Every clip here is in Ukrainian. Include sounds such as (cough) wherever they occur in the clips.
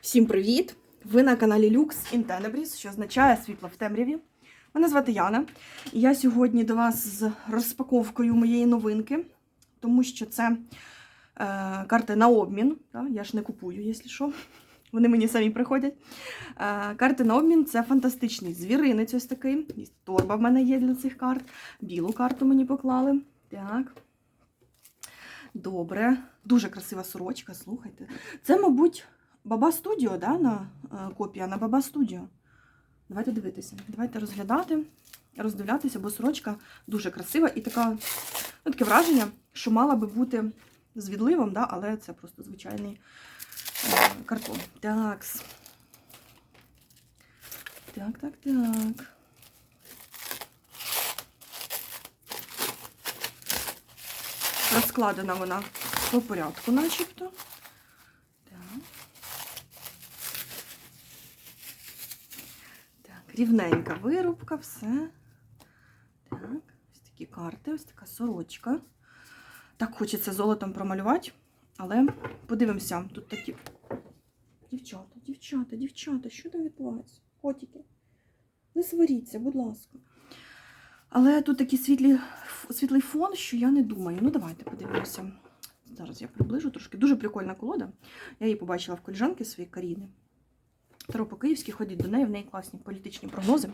Всім привіт! Ви на каналі Lux in Tenebris, що означає світло в темряві. Мене звати Яна, і я сьогодні до вас з розпаковкою моєї новинки, тому що це е, карти на обмін. Да? Я ж не купую, якщо що. Вони мені самі приходять. Е, карти на обмін це фантастичний звіринець ось такий. Торба в мене є для цих карт. Білу карту мені поклали. Так. Добре. Дуже красива сорочка, слухайте. Це, мабуть, Баба Студіо, да, на е, копія на Баба Студіо. Давайте дивитися. Давайте розглядати, роздивлятися, бо сорочка дуже красива і така, ну, таке враження, що мала би бути з відливом, да, але це просто звичайний е, картон. Так. Так, так, так. Розкладена вона по порядку, начебто. Так. Так, рівненька вирубка, все. Так, ось такі карти, ось така сорочка. Так хочеться золотом промалювати, але подивимося, тут такі. Дівчата, дівчата, дівчата, що там відбувається? Котики. Не сваріться, будь ласка. Але тут такий світлі, світлий фон, що я не думаю. Ну, давайте подивимося. Зараз я приближу трошки. Дуже прикольна колода. Я її побачила в коліжанки своєї Каріни. Таро по-київськи ходіть до неї, в неї класні політичні прогнози.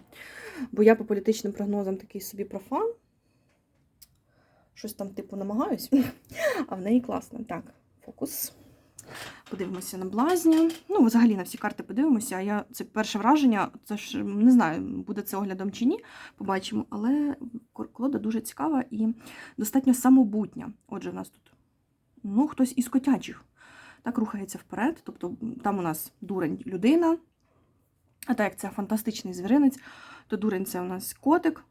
Бо я по політичним прогнозам такий собі профан. Щось там, типу, намагаюсь, (laughs) а в неї класно. Так, фокус. Подивимося на блазня. Ну, взагалі на всі карти подивимося. Я це перше враження, це ж не знаю, буде це оглядом чи ні, побачимо. Але колода дуже цікава і достатньо самобутня. Отже, в нас тут ну, хтось із котячих так рухається вперед. Тобто там у нас дурень людина. А так як це фантастичний звіринець, то дурень це у нас котик,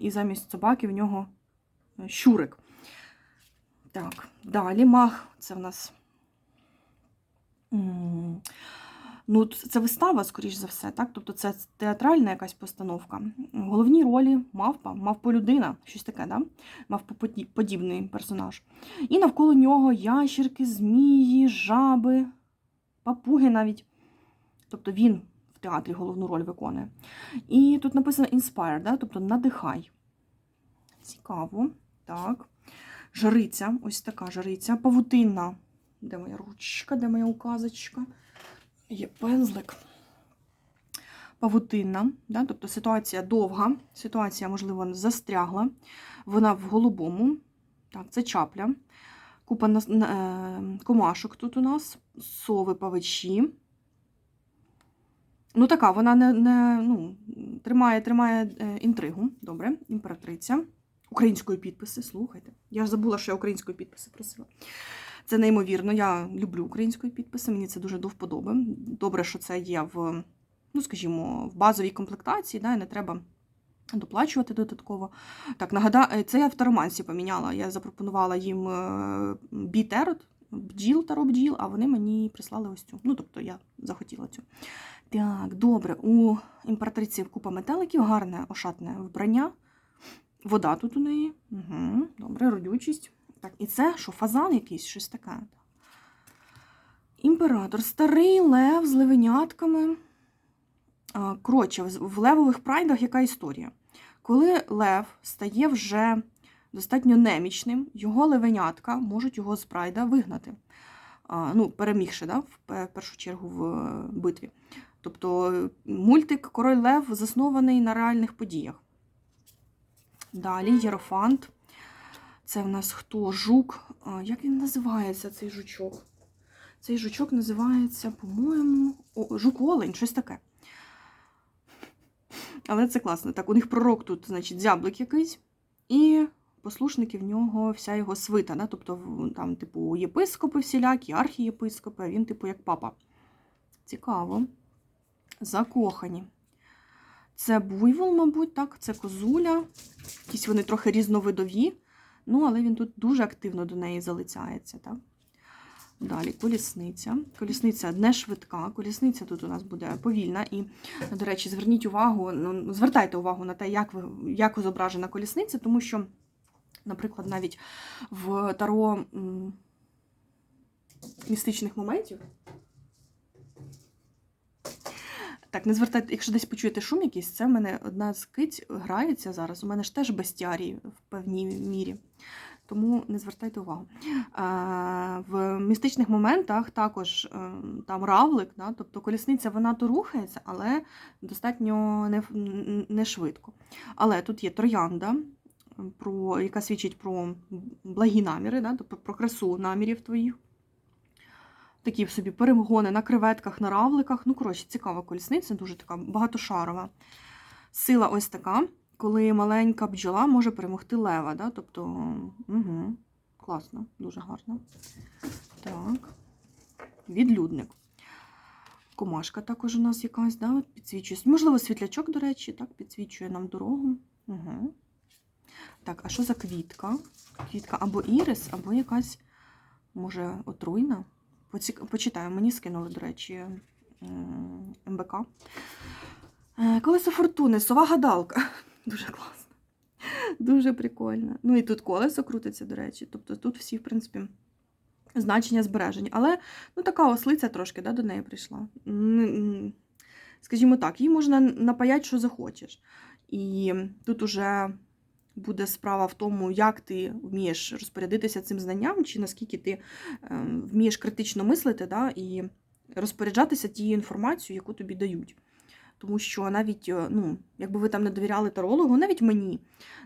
і замість собаки в нього щурик. Так, далі мах це в нас. Ну, це вистава, скоріш за все, так? Тобто це театральна якась постановка. В головній ролі мавпа, мавполюдина, щось таке, да? мавпоподібний персонаж. І навколо нього ящерки, змії, жаби, папуги навіть. Тобто він в театрі головну роль виконує. І тут написано inspire, да? тобто надихай. Цікаво. Так. Жариця, ось така жариця, павутинна. Де моя ручка, де моя указочка? Є пензлик. Павутинна, да? тобто ситуація довга, ситуація, можливо, застрягла. Вона в голубому. Так, це чапля. Купа е, комашок тут у нас, сови павичі. Ну, така, вона не, не ну, тримає тримає е, інтригу. Добре, імператриця. Української підписи, слухайте. Я ж забула, що я української підписи просила. Це неймовірно. Я люблю української підписи, мені це дуже до вподоби. Добре, що це є в, ну, скажімо, в базовій комплектації, да, і не треба доплачувати додатково. Так, нагадаю, це я в таромансі поміняла. Я запропонувала їм бітерот, бджіл таро бджіл, а вони мені прислали ось цю. Ну, тобто я захотіла цю. Так, добре, у імператриці купа метеликів, гарне ошатне вбрання. Вода тут у неї. Угу, Добре, родючість. Так, і це що, фазан якийсь, щось таке. Імператор, старий лев з левенятками. Коротше, в левових прайдах яка історія? Коли лев стає вже достатньо немічним, його левенятка можуть його з прайда вигнати. Ну, перемігши, да, в першу чергу в битві. Тобто мультик Король Лев заснований на реальних подіях. Далі Єрофант. Це в нас хто? Жук. Як він називається, цей жучок? Цей жучок називається, по-моєму, жук-олень, щось таке. Але це класно. Так, у них пророк тут, значить, зяблик якийсь, і послушники в нього вся його свита. Да? Тобто, там, типу, єпископи всілякі, архієпископи, а він, типу, як папа. Цікаво. Закохані. Це буйвол, мабуть, так, це козуля. Якісь вони трохи різновидові. Ну, але він тут дуже активно до неї залицяється. Так? Далі колісниця. Колісниця не швидка, колісниця тут у нас буде повільна. І, до речі, зверніть увагу, ну, звертайте увагу на те, як ви, як зображена колісниця, тому що, наприклад, навіть в таро містичних моментів Так, не звертайте, якщо десь почуєте шум якийсь, це в мене одна з киць грається зараз. У мене ж теж бестіарій в певній мірі. Тому не звертайте увагу. В містичних моментах також е, там равлик, да, тобто колісниця вона то рухається, але достатньо не, не швидко. Але тут є троянда, про, яка свідчить про благі наміри, да, тобто про красу намірів твоїх. Такі собі перегони на креветках, на равликах. Ну, коротше, цікава колісниця, дуже така багатошарова. Сила ось така, коли маленька бджола може перемогти лева. Да? Тобто, угу, класно, дуже гарно. Так. Відлюдник. Комашка також у нас якась, да? підсвічує. Можливо, світлячок, до речі, так, підсвічує нам дорогу. Угу. Так, а що за квітка? Квітка або ірис, або якась, може, отруйна. Почитаю, мені скинули, до речі, МБК. Е, Колесо фортуни, сова гадалка. (laughs) Дуже класно. Дуже прикольно. Ну і тут колесо крутиться, до речі. Тобто тут всі, в принципі, значення збережені. Але ну, така ослиця трошки да, до неї прийшла. Скажімо так, їй можна напаяти, що захочеш. І тут уже буде справа в тому, як ти вмієш розпорядитися цим знанням, чи наскільки ти е, вмієш критично мислити да, і розпоряджатися тією інформацією, яку тобі дають. Тому що навіть, е, ну, якби ви там не довіряли тарологу, навіть мені,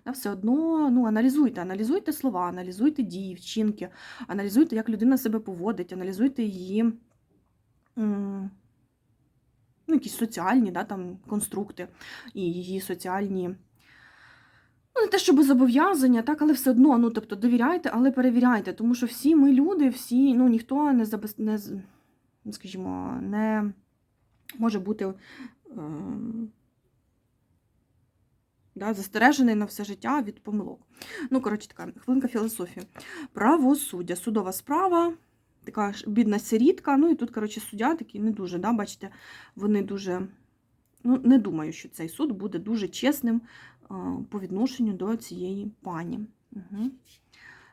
да, все одно ну, аналізуйте, аналізуйте слова, аналізуйте дії, вчинки, аналізуйте, як людина себе поводить, аналізуйте її ну, якісь соціальні да, там, конструкти і її соціальні. Ну, не те, щоб зобов'язання, так, але все одно, ну, тобто, довіряйте, але перевіряйте, тому що всі ми люди, всі, ну, ніхто не забез... не, ну, скажімо, не може бути ем, да, застережений на все життя від помилок. Ну, коротше, така хвилинка філософії. Правосуддя, судова справа, така бідна сирітка. Ну і тут, коротше, суддя такий не дуже, да, бачите, вони дуже. Ну, не думаю, що цей суд буде дуже чесним по відношенню до цієї пані. Угу.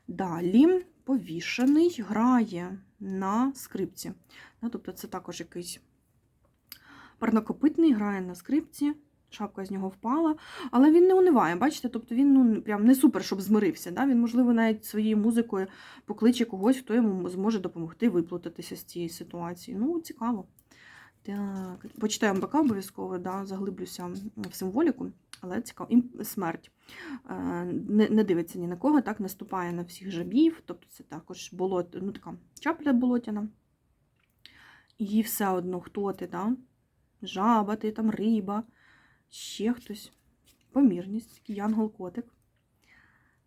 Далі повішений грає на скрипці. Да, тобто це також якийсь парнокопитний, грає на скрипці, шапка з нього впала, але він не униває, бачите? Тобто він ну, прям не супер, щоб змирився. Да? Він, можливо, навіть своєю музикою покличе когось, хто йому зможе допомогти виплутатися з цієї ситуації. Ну, цікаво. Так, почитаю МБК обов'язково, да, заглиблюся в символіку, але цікаво. І смерть. Е, Не, не дивиться ні на кого, так, наступає на всіх жабів, тобто це також болот, ну, така чапля болотяна. І все одно, хто ти, да? жаба, ти там риба, ще хтось. Помірність, янгол-котик.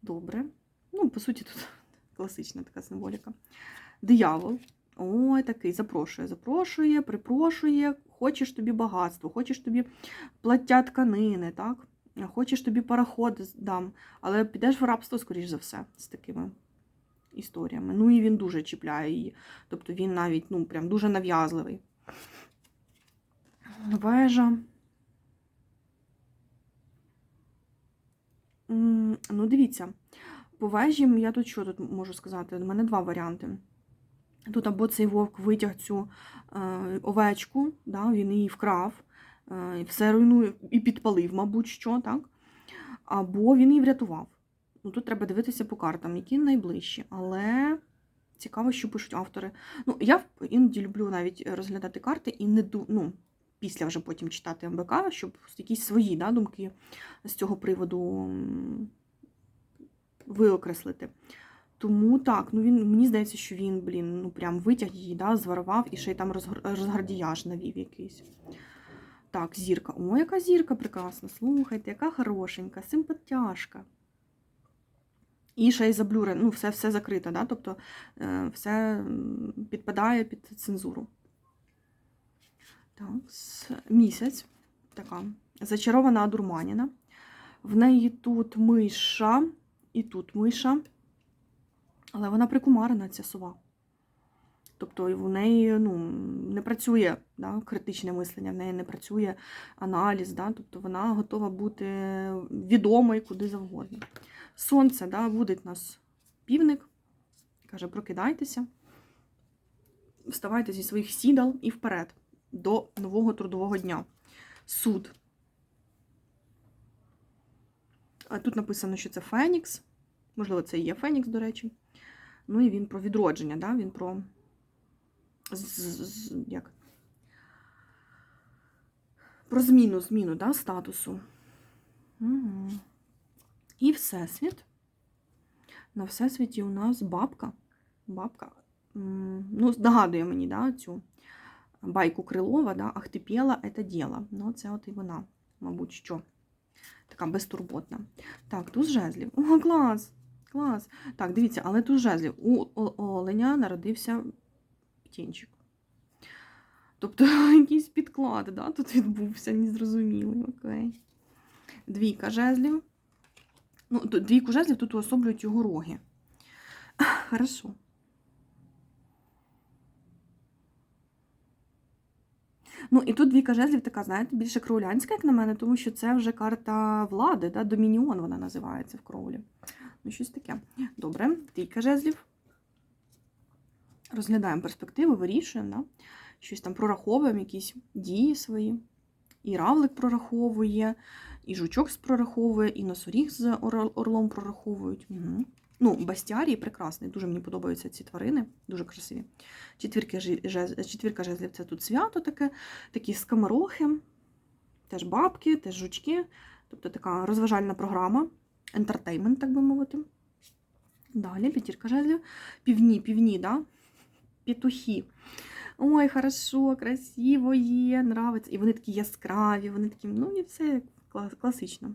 Добре. Ну, по суті, тут (laughs) класична така символіка. Диявол. Ой, такий запрошує, запрошує, припрошує, хочеш тобі багатство, хочеш тобі плаття тканини, так? Хочеш тобі пароход дам, але підеш в рабство, скоріш за все, з такими історіями. Ну і він дуже чіпляє її. Тобто він навіть ну, прям дуже нав'язливий. Вежа. Ну, дивіться, по вежі я тут що тут можу сказати? У мене два варіанти. Тут або цей вовк витяг цю е, овечку, да, він її вкрав, е, все руйнує і підпалив, мабуть, що, так? Або він її врятував. Ну, тут треба дивитися по картам, які найближчі. Але цікаво, що пишуть автори. Ну, я іноді люблю навіть розглядати карти і не ну, після вже потім читати МБК, щоб якісь свої да, думки з цього приводу виокреслити. Тому так, ну він мені здається, що він, блін, ну прям витяг її, да, зварував і ще й там розгардіяж навів якийсь. Так, зірка. О, яка зірка прекрасна. Слухайте, яка хорошенька, симпатяшка. І ще й заблюре, ну, все, все закрито, да? тобто е, все підпадає під цензуру. Так, місяць. Така зачарована одурманіна. В неї тут миша, і тут миша. Але вона прикумарена, ця сова. Тобто в неї ну, не працює да, критичне мислення, в неї не працює аналіз, да, тобто вона готова бути відомою куди завгодно. Сонце да, будить нас півник, каже, прокидайтеся, вставайте зі своїх сідал і вперед до нового трудового дня. суд. Тут написано, що це Фенікс. Можливо, це і є Фенікс, до речі. Ну і він про відродження, да? він про. як? Про зміну, зміну да? статусу. Угу. І Всесвіт. На Всесвіті у нас бабка. Бабка. Ну, здогадує мені, да, цю байку Крилова, да, ах ти це діло. Ну, це от і вона, мабуть, що. Така безтурботна. Так, туз жезлів. О, клас! Клас. Так, дивіться, але туз жезлів. У оленя народився птінчик. Тобто (laughs) якийсь підклад, да, тут відбувся, незрозумілий. Окей. Двійка жезлів. Ну, двійку жезлів тут уособлюють його роги. (laughs) Хорошо. Ну, і тут двійка жезлів така, знаєте, більше кроулянська, як на мене, тому що це вже карта влади, да? Домініон вона називається в кроулі. Ну, щось таке. Добре, трійка жезлів. Розглядаємо перспективи, вирішуємо, да? щось там прораховуємо, якісь дії свої. І равлик прораховує, і жучок прораховує, і носоріг з орлом прораховують. Угу. Ну, бастіарій прекрасний, дуже мені подобаються ці тварини, дуже красиві. Четвірки жез- четвірка жезлів це тут свято таке, такі скамарохи, теж бабки, теж жучки. Тобто така розважальна програма, ентертеймент, так би мовити. Далі п'ятірка жезлів. Півні, півні, да? петухи. Ой, хорошо, красиво є, нравиться. І вони такі яскраві, вони такі, ну і все кла- класично.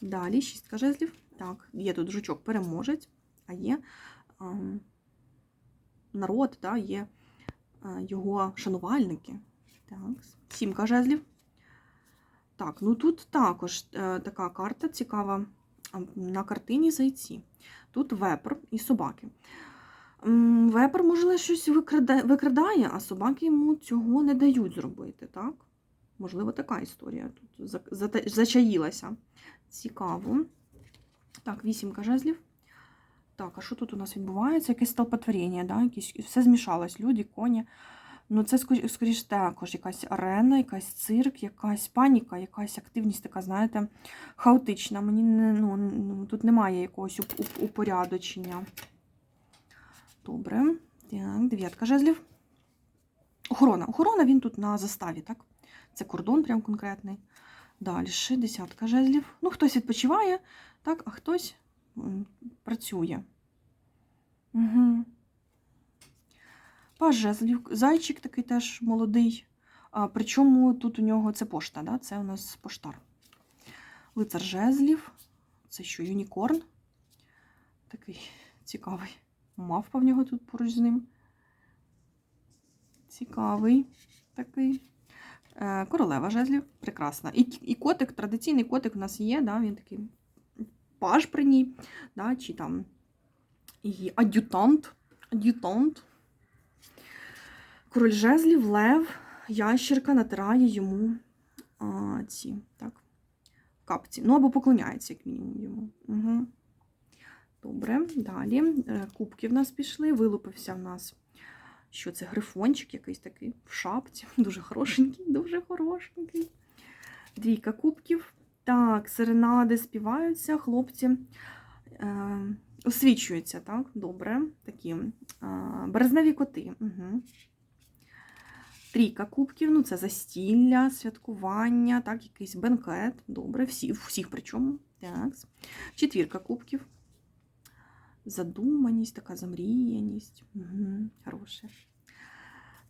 Далі шістка жезлів. Так, є тут жучок переможець, а є ем, народ, да, є е, його шанувальники. Так, сімка жезлів. Так, ну тут також е, така карта цікава а, на картині зайці. Тут вепр і собаки. Вепр, можливо, щось викрадає, а собаки йому цього не дають зробити, так? Можливо, така історія тут зачаїлася. Цікаво. Так, вісімка жезлів. Так, а що тут у нас відбувається? Якесь столпотворення, да? Якісь, все змішалось, люди, коні. Ну, це скоріш, також якась арена, якась цирк, якась паніка, якась активність така, знаєте, хаотична. Мені не, ну, тут немає якогось уп- уп- упорядочення. Добре. Так, дев'ятка жезлів. Охорона. Охорона він тут на заставі, так? Це кордон прям конкретний. Далі десятка жезлів. Ну, хтось відпочиває, так, а хтось працює. Угу. Паж жезлів. Зайчик такий теж молодий. А, причому тут у нього це пошта, да? це у нас поштар. Лицар жезлів. Це що, юнікорн? Такий цікавий. Мавпа в нього тут поруч з ним. Цікавий такий. Е, Королева жезлів, прекрасна. І, і котик, традиційний котик у нас є, да, він такий паж при ній, да, чи там її ад'ютант. ад'ютант. Король жезлів, лев, ящерка натирає йому а, ці так, капці. Ну, або поклоняється, як мінімум, йому. Угу. Добре, далі. Е, Кубки в нас пішли, вилупився в нас. Що це грифончик якийсь такий в шапці. (laughs) Дуже хорошенький, дуже хорошенький. Двійка кубків. Так, серенади співаються, хлопці е, освічуються, так? Добре. Такі е, березневі коти. Угу. Трійка кубків, ну це застілля, святкування, так, якийсь бенкет. Добре, всі, всіх причому. Так. Четвірка кубків. Задуманість, така замріяність. Угу, хороше.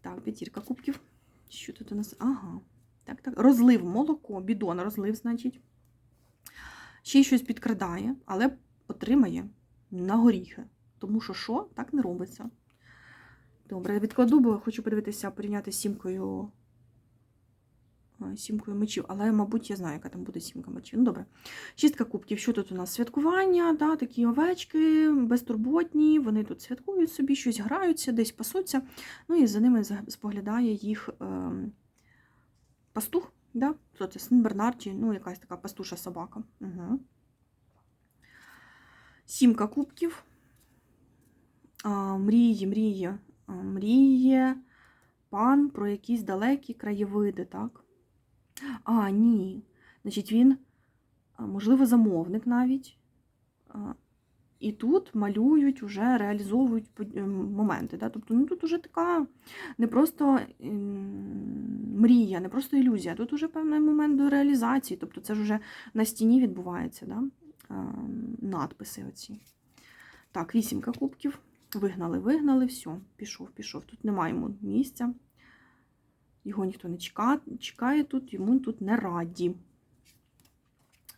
Так, п'ятірка кубків. Що тут у нас? Ага. Так, так. Розлив молоко, бідон, розлив, значить. Ще щось підкрадає, але отримає на горіхи. Тому що що, так не робиться. Добре, я відкладу, бо хочу подивитися, порівняти сімкою. е, Сімкою мечів, але, мабуть, я знаю, яка там буде сімка мечів. Ну, добре. Шістка кубків. Що тут у нас? Святкування, да, такі овечки, безтурботні, вони тут святкують собі, щось граються, десь пасуться. Ну і за ними споглядає їх е, пастух. Да? Хто це? Син Бернард, чи ну, якась така пастуша собака. Угу. Сімка кубків. А, мрії, мрії, мріє пан про якісь далекі краєвиди, так? А, ні. Значить, він, можливо, замовник навіть. І тут малюють, уже реалізовують ем, моменти. Да? Тобто, ну тут уже така не просто ем, мрія, не просто ілюзія, тут уже певний момент до реалізації. Тобто це ж вже на стіні відбувається, да? ем, надписи оці. Так, вісімка кубків. Вигнали, вигнали, все, пішов, пішов. Тут немає йому місця. Його ніхто не чекає, чекає тут, йому тут не раді.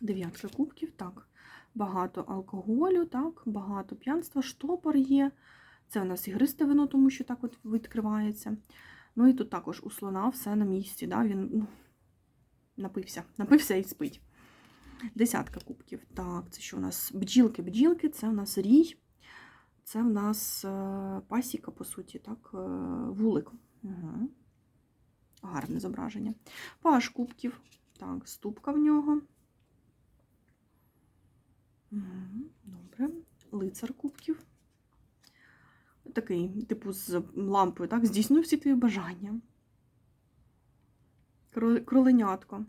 Дев'ятка кубків, так. Багато алкоголю, так, багато п'янства, штопор є. Це у нас ігристе вино, тому що так от відкривається. Ну і тут також у слона все на місці. Да? Він ну, напився, напився і спить. Десятка кубків. Так, це що у нас? Бджілки, бджілки, це у нас рій. Це в нас е, пасіка, по суті, так, е, вулик. Угу. Гарне зображення. Паш кубків. Так, ступка в нього. Добре. Лицар кубків. Такий, типу, з лампою, так, здійснив всі твої бажання. Кроленятко.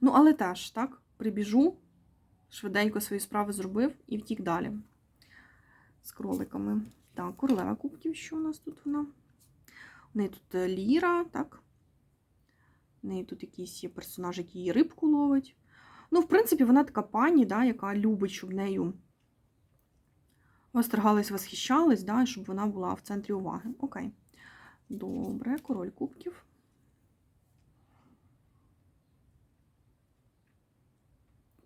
Ну, але теж, так, прибіжу, швиденько свої справи зробив і втік далі. З кроликами. Так, королева кубків, що у нас тут вона? У неї тут е, ліра, так? У неї тут якийсь є персонаж, який рибку ловить. Ну, в принципі, вона така пані, да, яка любить, щоб нею восторгались, восхищались, да, щоб вона була в центрі уваги. Окей. Добре, король кубків. Ну, пта-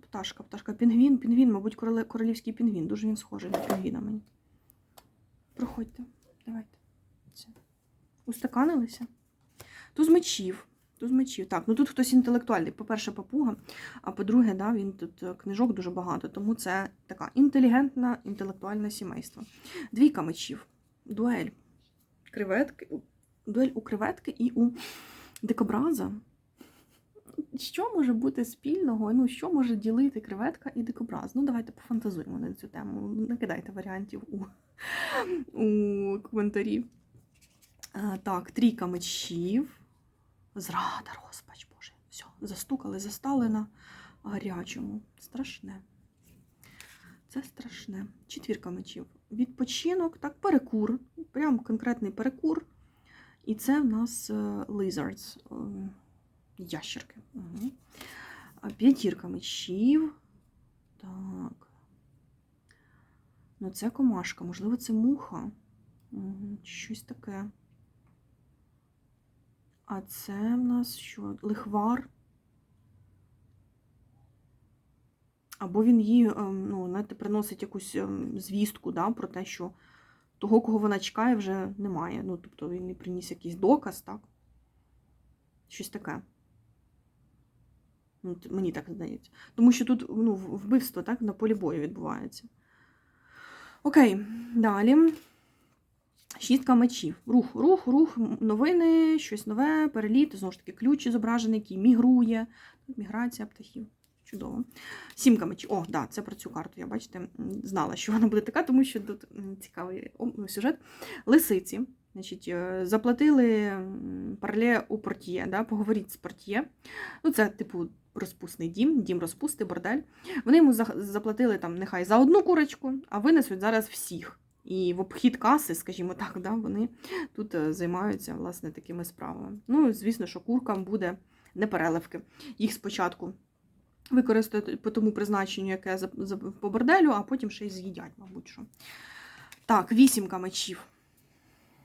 Пташка, пташка, пінгвін, пінгвін, мабуть, королівський пінгвін. Дуже він схожий на пінгвіна мені. Проходьте, давайте. Це. Устаканилися. Туз мечів. Туз мечів. Так, ну тут хтось інтелектуальний. По-перше, папуга, а по-друге, да, він тут е, книжок дуже багато, тому це така інтелігентна, інтелектуальне сімейство. Двійка мечів. Дуель. Креветки. Дуель у креветки і у дикобраза. Що може бути спільного? Ну, що може ділити креветка і дикобраз? Ну, давайте пофантазуємо на цю тему. Накидайте варіантів у, (laughs) у коментарі. Так, трійка мечів. Зрада, розпач, Боже. Все, застукали, застали на гарячому. Страшне. Це страшне. Четвірка мечів. Відпочинок, так, перекур. Прям конкретний перекур. І це в нас е, lizards. Ящерки. Угу. П'ятірка мечів. Так. Ну, це комашка, можливо, це муха. Угу. Щось таке. А це в нас що? Лихвар. Або він їй, ем, ну, знаєте, приносить якусь ем, звістку да, про те, що того, кого вона чекає, вже немає. Ну, тобто він не приніс якийсь доказ, так? Щось таке. Ну, мені так здається. Тому що тут ну, вбивство так, на полі бою відбувається. Окей, далі. Шістка мечів. Рух, рух, рух, новини, щось нове, переліт, знову ж таки, ключ зображений, який мігрує. Міграція птахів. Чудово. Сімка мечів. О, да, це про цю карту. Я бачите, знала, що вона буде така, тому що тут цікавий о, сюжет. Лисиці. Значить, е, заплатили парле у портьє, да, поговоріть з портьє. Ну, це, типу, розпусний дім, дім розпусти, бордель. Вони йому заплатили там нехай за одну курочку, а винесуть зараз всіх. І в обхід каси, скажімо так, да, вони тут е, займаються власне такими справами. Ну, звісно, що куркам буде не переливки. Їх спочатку використають по тому призначенню, яке по борделю, а потім ще й з'їдять, мабуть. що. Так, вісімка мечів.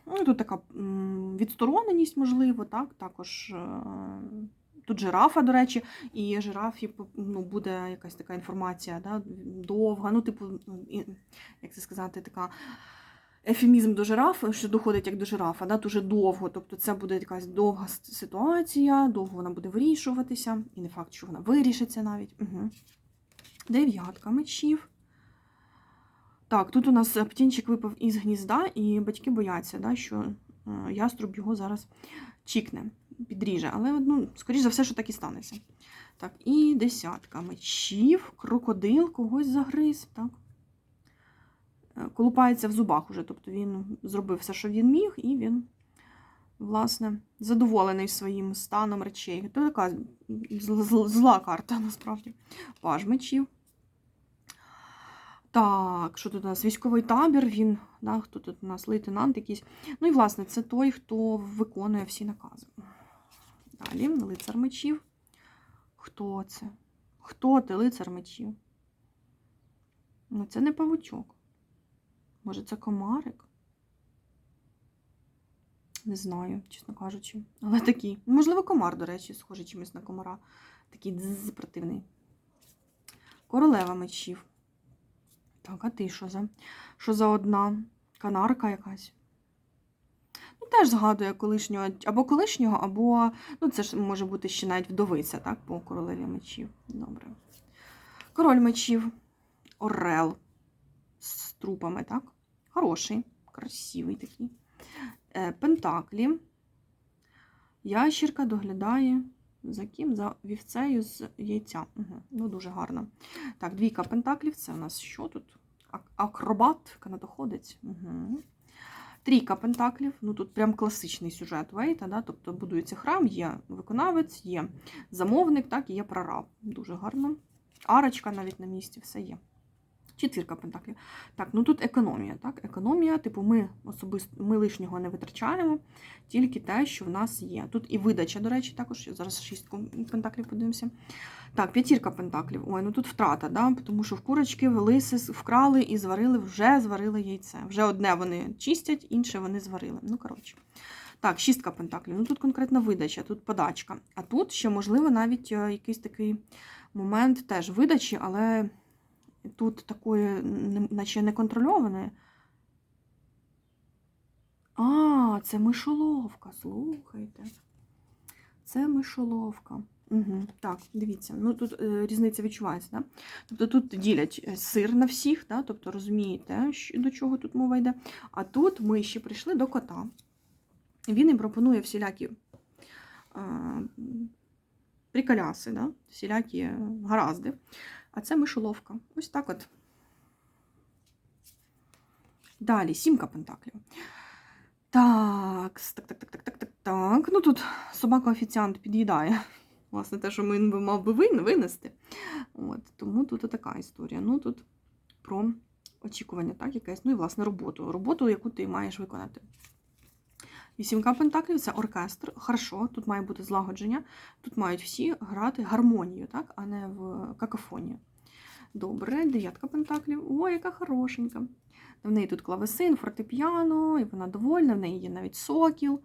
Ну, тут така відстороненість, можливо, так, також. Тут жирафа, до речі, і жирафі ну, буде якась така інформація да, довга, ну, типу, ну, як це сказати, така ефемізм до жирафи, що доходить як до жирафа, да, дуже довго. Тобто це буде якась довга ситуація, довго вона буде вирішуватися, і не факт, що вона вирішиться навіть. Угу. Дев'ятка мечів. Так, тут у нас птінчик випав із гнізда, і батьки бояться, да, що е, яструб його зараз чікне, підріже. Але, ну, скоріш за все, що так і станеться. Так, і десятка мечів, крокодил когось загриз. Так. Е, Колупається в зубах уже. Тобто він зробив все, що він міг, і він власне, задоволений своїм станом речей. Це така зл- зл- зла карта, насправді. Паж мечів. Так, що тут у нас? Військовий табір, він, да, хто тут у нас лейтенант якийсь. Ну і, власне, це той, хто виконує всі накази. Далі, лицар мечів. Хто це? Хто ти, лицар мечів? Ну, це не павучок. Може, це комарик? Не знаю, чесно кажучи. Але такий. Можливо, комар, до речі, схожий чимось на комара. Такий дзз противний. Королева мечів. Так, а ти що за? Що за одна? Канарка якась? Теж згадує колишнього, або колишнього, або. Ну, це ж може бути ще навіть вдовиця, так, по королеві мечів. Добре. Король мечів. Орел. З трупами, так? Хороший, красивий такий. Е, Пентаклі. Ящірка доглядає за ким? За вівцею з яйця. Угу. Ну, дуже гарно. Так, двійка пентаклів. Це у нас що тут? Акробат, канатоходець. Угу. Трійка пентаклів. Ну тут прям класичний сюжет Вейта, да? тобто будується храм, є виконавець, є замовник, так, і є прораб. Дуже гарно. Арочка навіть на місці, все є. Четвірка пентаклів. Так, ну тут економія. Так? Економія, типу, ми особисто ми лишнього не витрачаємо, тільки те, що в нас є. Тут і видача, до речі, також зараз шістку пентаклів подивимося. Так, п'ятірка пентаклів. Ой, ну тут втрата, да? тому що в курочки лиси вкрали і зварили, вже зварили яйце. Вже одне вони чистять, інше вони зварили. Ну, коротше. Так, шістка пентаклів. Ну тут конкретна видача, тут подачка. А тут ще, можливо, навіть е, якийсь такий момент теж видачі, але тут такої, наче неконтрольованої. А, це мишоловка, слухайте. Це мишоловка. Угу. Так, дивіться, ну тут е, різниця відчувається. Да? Тобто тут ділять е, сир на всіх, да? тобто розумієте, до чого тут мова йде. А тут ми ще прийшли до кота. Він їм пропонує всілякі е, приколяси, да? всілякі гаразди. А це мишоловка. Ось так от. Далі, сімка пентаклів. Так, так, так, так, так, так, так, так. Ну тут собака-офіціант під'їдає. Власне, те, що він мав би винести. От, тому тут така історія. Ну тут про очікування, так, якесь. Ну і власне роботу. Роботу, яку ти маєш виконати. Вісімка пентаклів це оркестр. Хорошо, тут має бути злагодження. Тут мають всі грати гармонію, так, а не в какофонію. Добре, дев'ятка пентаклів. Ой, яка хорошенька. В неї тут клавесин, фортепіано, і вона довольна, в неї є навіть сокіл.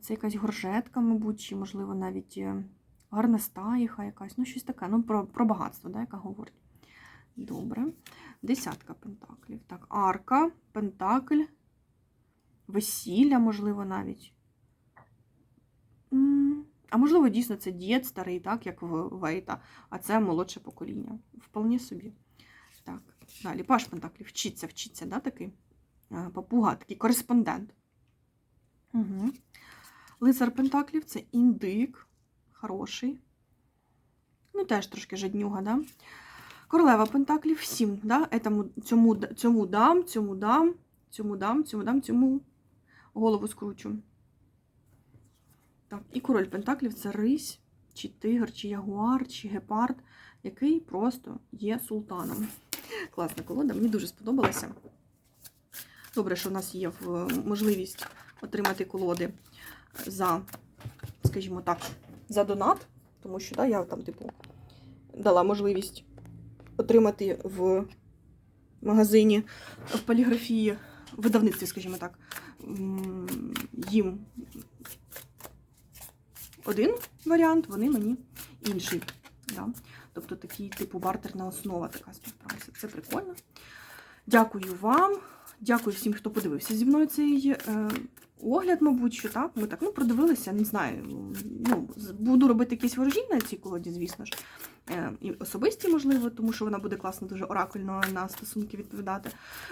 Це якась горжетка, мабуть, чи, можливо, навіть е, гарна стаїха якась. Ну, щось таке. Ну, про, про багатство, да, яка говорить. Добре. Десятка пентаклів. Так, арка, пентакль, весілля, можливо, навіть. А можливо, дійсно, це дід старий, так, як Вейта, а це молодше покоління. Вполне собі. Так, далі. Паш Пентаклів. Вчиться, вчиться, да, такий? А, Папуга, такий кореспондент. Угу. Лицар Пентаклів це індик. Хороший. Ну, теж трошки жаднюга, да? Королева Пентаклів, сім, да? Етому, цьому, цьому дам, цьому дам, цьому дам, цьому дам, цьому голову скручу. Так, і король Пентаклів це рись, чи тигр, чи ягуар, чи гепард, який просто є султаном. Класна колода, мені дуже сподобалася. Добре, що в нас є можливість отримати колоди за, скажімо так, за донат, тому що да, я там, типу, дала можливість отримати в магазині в поліграфії, в видавництві, скажімо так, їм один варіант, вони мені інший. Да? Тобто такий типу бартерна основа, така співпраця. Це прикольно. Дякую вам. Дякую всім, хто подивився зі мною цей е, огляд, мабуть, що так. Ми так ну, продивилися, не знаю. Ну, буду робити якісь ворожі на цій колоді, звісно ж. Е, і особисті, можливо, тому що вона буде класно, дуже оракульно на стосунки відповідати.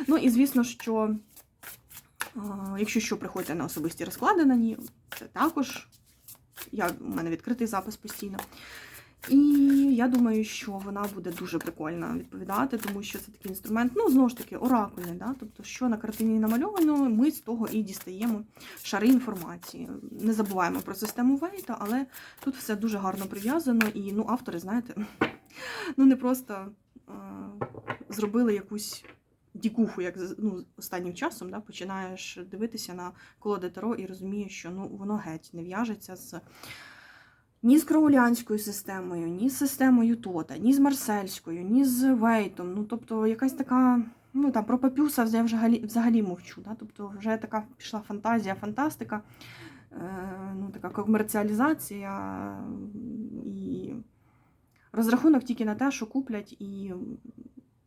Ну і звісно, що е, якщо що, приходьте на особисті розклади на ній, це також. Я, у мене відкритий запис постійно. І я думаю, що вона буде дуже прикольно відповідати, тому що це такий інструмент, ну, знову ж таки, оракульний. Да? Тобто, що на картині намальовано, ми з того і дістаємо шари інформації. Не забуваємо про систему Вейта, але тут все дуже гарно прив'язано, і ну, автори, знаєте, (laughs) ну не просто е, зробили якусь дікуху, як ну, останнім часом, да, починаєш дивитися на колоди Таро і розумієш, що ну, воно геть не в'яжеться з ні з кроулянською системою, ні з системою Тота, ні з Марсельською, ні з Вейтом. Ну, тобто, якась така. Ну, там про папюса я взагалі, взагалі мовчу. Да? Тобто вже така пішла фантазія, фантастика, е, ну, така комерціалізація і розрахунок тільки на те, що куплять і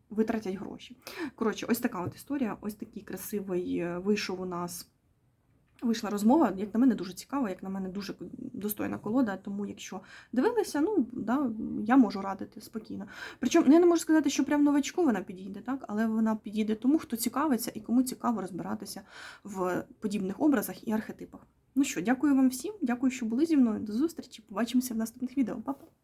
витратять гроші. Коротше, ось така от історія, ось такий красивий е, вийшов у нас. Вийшла розмова, як на мене, дуже цікава, як на мене, дуже достойна колода. Тому, якщо дивилися, ну да, я можу радити спокійно. Причому ну, я не можу сказати, що прям новачку вона підійде, так, але вона підійде тому, хто цікавиться і кому цікаво розбиратися в подібних образах і архетипах. Ну що, дякую вам всім, дякую, що були зі мною. До зустрічі. Побачимося в наступних відео. Па-па!